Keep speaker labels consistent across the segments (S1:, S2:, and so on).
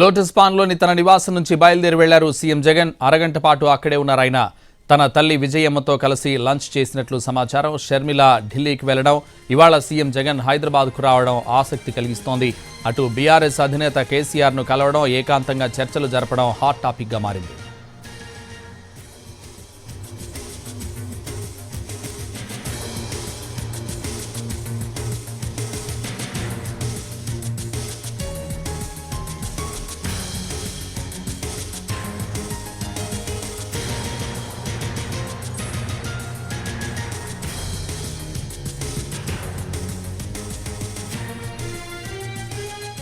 S1: Lotus పాన్లోని తన నివాసం నుంచి బయలుదేరి వెళ్ళారు సీఎం జగన్. అరగంట పాటు అక్కడే ఉన్నారాయన తన తల్లి విజయమ్మతో కలిసి లంచ్ చేసినట్లు సమాచారం. షర్మిల ఢిల్లీకి వెళ్ళడం ఇవాళ సీఎం జగన్ హైదరాబాద్కు రావడం ఆసక్తి కలిగిస్తోంది. అటు బీఆర్ఎస్ అధినేత కేసీఆర్ను కలవడం ఏకాంతంగా చర్చలు జరపడం హాట్ టాపిక్గా మారింది.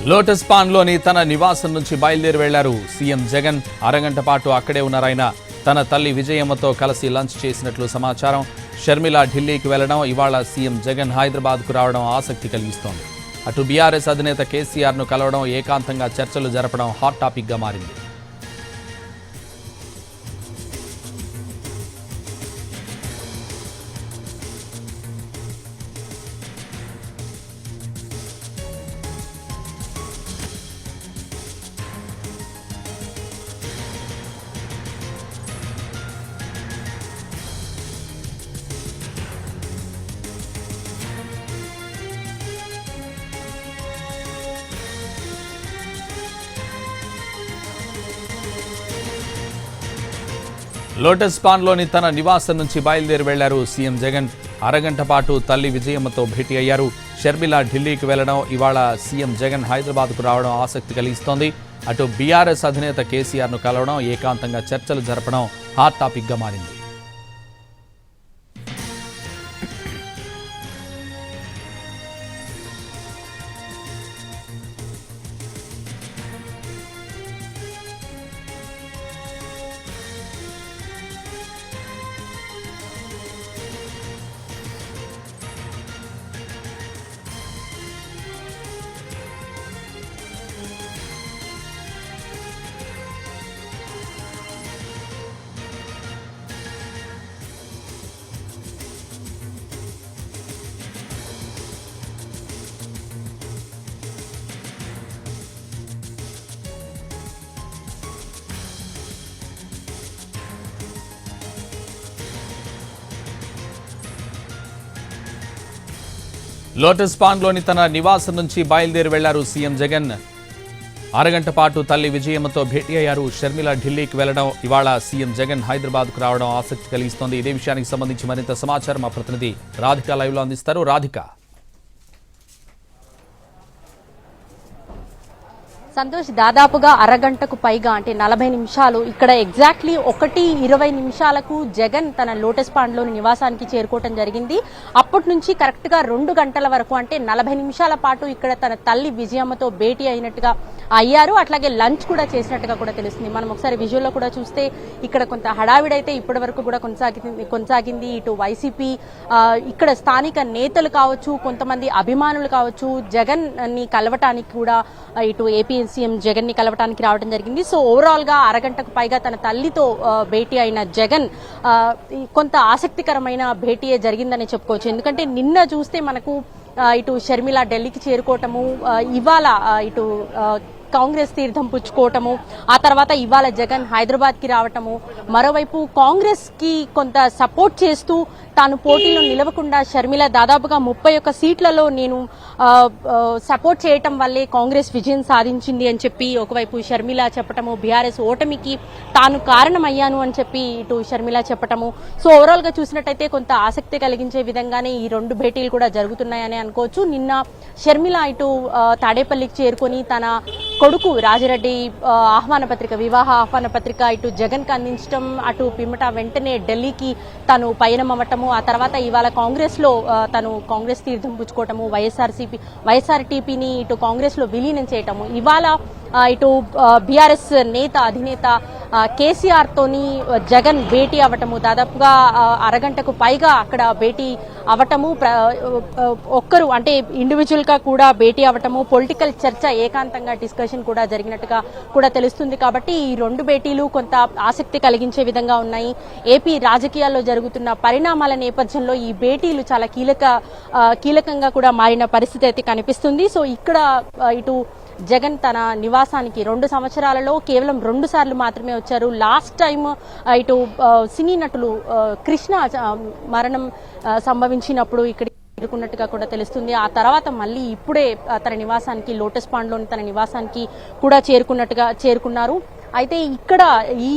S1: లోటస్ పాన్లోని తన నివాసం నుంచి బయలుదేరి వెళ్ళారు సీఎం జగన్. అరగంట పాటు అక్కడే ఉన్నారాయన తన తల్లి విజయమ్మతో కలిసి లంచ్ చేసినట్లు సమాచారం. షర్మిల ఢిల్లీకి వెళ్ళడం ఇవాళ సీఎం జగన్ హైదరాబాద్కు రావడం ఆసక్తి కలిగిస్తోంది. అటు బీఆర్ఎస్ అధినేత కేసీఆర్ను కలవడం ఏకాంతంగా చర్చలు జరపడం హాట్ టాపిక్గా మారింది. లోటస్ పాన్లోని తన నివాసం నుంచి బయలుదేరి వెళ్ళారు సీఎం జగన్. అరగంట పాటు తల్లి విజయమ్మతో భేటీ అయ్యారు. షర్మిల ఢిల్లీకి వెళ్ళడం ఇవాళ సీఎం జగన్ హైదరాబాద్కు రావడం ఆసక్తి కలిగిస్తోంది. అటు బీఆర్ఎస్ అధినేత కేసీఆర్ను కలవడం ఏకాంతంగా చర్చలు జరపడం హాట్ టాపిక్గా మారింది. లోటస్ పాన్లోని తన నివాసం నుంచి బయలుదేరి వెళ్ళారు సీఎం జగన్. అరగంట పాటు తల్లి విజయమ్మతో భేటీ అయ్యారు. షర్మిల ఢిల్లీకి వెళ్ళడం ఇవాళ సీఎం జగన్ హైదరాబాద్కు రావడం ఆసక్తి కలిగిస్తోంది. ఇదే విషయానికి సంబంధించి మరింత సమాచారం మా ప్రతినిధి రాధిక లైవ్లో అందిస్తారు. రాధిక.
S2: సంతోష్ దాదాపుగా అరగంటకు పైగా అంటే నలభై నిమిషాలు ఇక్కడ ఎగ్జాక్ట్లీ ఒకటి ఇరవై నిమిషాలకు జగన్ తన లోటస్ పాండ్లోని నివాసానికి చేరుకోవటం జరిగింది. అప్పటి నుంచి కరెక్ట్గా రెండు గంటల వరకు అంటే నలభై నిమిషాల పాటు ఇక్కడ తన తల్లి విజయమ్మతో భేటీ అయినట్టుగా అయ్యారు. అట్లాగే లంచ్ కూడా చేసినట్టుగా కూడా తెలుస్తుంది. మనం ఒకసారి విజువల్లో కూడా చూస్తే ఇక్కడ కొంత హడావిడైతే ఇప్పటి వరకు కూడా కొనసాగింది కొనసాగింది. ఇటు వైసీపీ ఇక్కడ స్థానిక నేతలు కావచ్చు కొంతమంది అభిమానులు కావచ్చు జగన్ని కలవటానికి కూడా ఇటు ఏపీ సీఎం జగన్ని కలవటానికి రావడం జరిగింది. సో ఓవరాల్గా అరగంటకు పైగా తన తల్లితో భేటీ అయిన జగన్ కొంత ఆసక్తికరమైన భేటీయే జరిగిందని చెప్పుకోవచ్చు. ఎందుకంటే నిన్న చూస్తే మనకు ఇటు షర్మిల ఢిల్లీకి చేరుకోవటము ఇవాళ ఇటు కాంగ్రెస్ తీర్థం పుచ్చుకోవటము ఆ తర్వాత ఇవాళ జగన్ హైదరాబాద్కి రావటము మరోవైపు కాంగ్రెస్కి కొంత సపోర్ట్ చేస్తూ తాను పోటీలో నిలవకుండా షర్మిల దాదాపుగా ముప్పై ఒక్క సీట్లలో నేను సపోర్ట్ చేయటం వల్లే కాంగ్రెస్ విజయం సాధించింది అని చెప్పి ఒకవైపు షర్మిల చెప్పటము బీఆర్ఎస్ ఓటమికి తాను కారణమయ్యాను అని చెప్పి ఇటు షర్మిల చెప్పటము. సో ఓవరాల్గా చూసినట్టయితే కొంత ఆసక్తి కలిగించే విధంగానే ఈ రెండు భేటీలు కూడా జరుగుతున్నాయని అనుకోవచ్చు. నిన్న షర్మిల ఇటు తాడేపల్లికి చేరుకొని తన కొడుకు రాజిరెడ్డి ఆహ్వాన పత్రిక వివాహ ఆహ్వాన పత్రిక ఇటు జగన్కి అందించడం అటు పిమ్మట వెంటనే ఢిల్లీకి తను పయనం అవ్వటము ఆ తర్వాత ఇవాళ కాంగ్రెస్లో తను కాంగ్రెస్ తీర్థం పుచ్చుకోవటము వైఎస్ఆర్సీపీ వైఎస్ఆర్టీపీని ఇటు కాంగ్రెస్లో విలీనం చేయటము ఇవాళ ఇటు బీఆర్ఎస్ నేత అధినేత కేసీఆర్ తోని జగన్ భేటీ అవ్వటము దాదాపుగా అరగంటకు పైగా అక్కడ భేటీ అవ్వటము ఒక్కరు అంటే ఇండివిజువల్గా కూడా భేటీ అవ్వటము పొలిటికల్ చర్చ ఏకాంతంగా డిస్కషన్ కూడా జరిగినట్టుగా కూడా తెలుస్తుంది కాబట్టి ఈ రెండు భేటీలు కొంత ఆసక్తి కలిగించే విధంగా ఉన్నాయి. ఏపీ రాజకీయాల్లో జరుగుతున్న పరిణామాల నేపథ్యంలో ఈ భేటీలు చాలా కీలక కీలకంగా కూడా మారిన పరిస్థితి అయితే కనిపిస్తుంది. సో ఇక్కడ ఇటు జగన్ తన నివాసానికి రెండు సంవత్సరాలలో కేవలం రెండు సార్లు మాత్రమే వచ్చారు. లాస్ట్ టైం ఇటు సినీ నటులు కృష్ణ మరణం సంభవించినప్పుడు ఇక్కడ చేరుకున్నట్టుగా కూడా తెలుస్తుంది. ఆ తర్వాత మళ్ళీ ఇప్పుడే తన నివాసానికి లోటస్ పాండ్లోని తన నివాసానికి కూడా చేరుకున్నట్టుగా చేరుకున్నారు. అయితే ఇక్కడ ఈ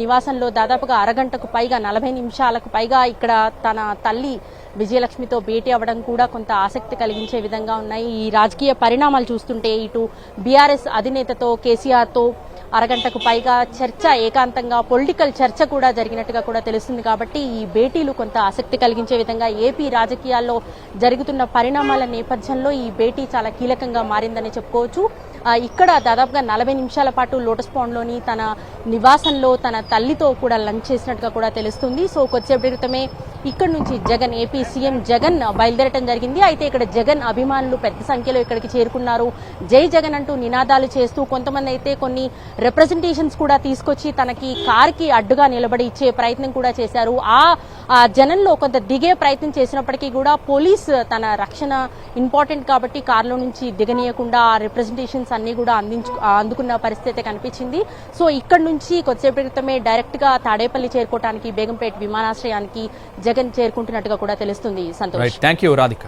S2: నివాసంలో దాదాపుగా అరగంటకు పైగా నలభై నిమిషాలకు పైగా ఇక్కడ తన తల్లి విజయలక్ష్మితో భేటీ అవ్వడం కూడా కొంత ఆసక్తి కలిగించే విధంగా ఉన్నాయి. ఈ రాజకీయ పరిణామాలు చూస్తుంటే ఇటు బీఆర్ఎస్ అధినేతతో కేసీఆర్తో అరగంటకు పైగా చర్చ ఏకాంతంగా పొలిటికల్ చర్చ కూడా జరిగినట్టుగా కూడా తెలుస్తుంది కాబట్టి ఈ భేటీలు కొంత ఆసక్తి కలిగించే విధంగా ఏపీ రాజకీయాల్లో జరుగుతున్న పరిణామాల నేపథ్యంలో ఈ భేటీ చాలా కీలకంగా మారిందని చెప్పుకోవచ్చు. ఇక్కడ దాదాపుగా నలభై నిమిషాల పాటు లోటస్ పాండ్లోని తన నివాసంలో తన తల్లితో కూడా లంచ్ చేసినట్టుగా కూడా తెలుస్తుంది. సో కొద్దిసేపటి క్రితమే ఇక్కడ నుంచి జగన్ ఏపీ సీఎం జగన్ బయలుదేరటం జరిగింది. అయితే ఇక్కడ జగన్ అభిమానులు పెద్ద సంఖ్యలో ఇక్కడికి చేరుకున్నారు. జై జగన్ అంటూ నినాదాలు చేస్తూ కొంతమంది అయితే కొన్ని రిప్రజెంటేషన్స్ కూడా తీసుకొచ్చి తనకి కారుకి అడ్డుగా నిలబడి ఇచ్చే ప్రయత్నం కూడా చేశారు. ఆ జనంలో కొంత దిగే ప్రయత్నం చేసినప్పటికీ కూడా పోలీస్ తన రక్షణ ఇంపార్టెంట్ కాబట్టి కారులో నుంచి దిగనీయకుండా ఆ రిప్రజెంటేషన్స్ అన్ని కూడా అందించు అందుకున్న పరిస్థితి అయితే కనిపించింది. సో ఇక్కడ నుంచి కొద్దిసేపటి క్రితమే డైరెక్ట్గా తాడేపల్లి చేరుకోవడానికి బేగంపేట విమానాశ్రయానికి జగన్ చేరుకుంటున్నట్టుగా కూడా తెలుస్తుంది సంతోష్.
S1: Thank you Radhika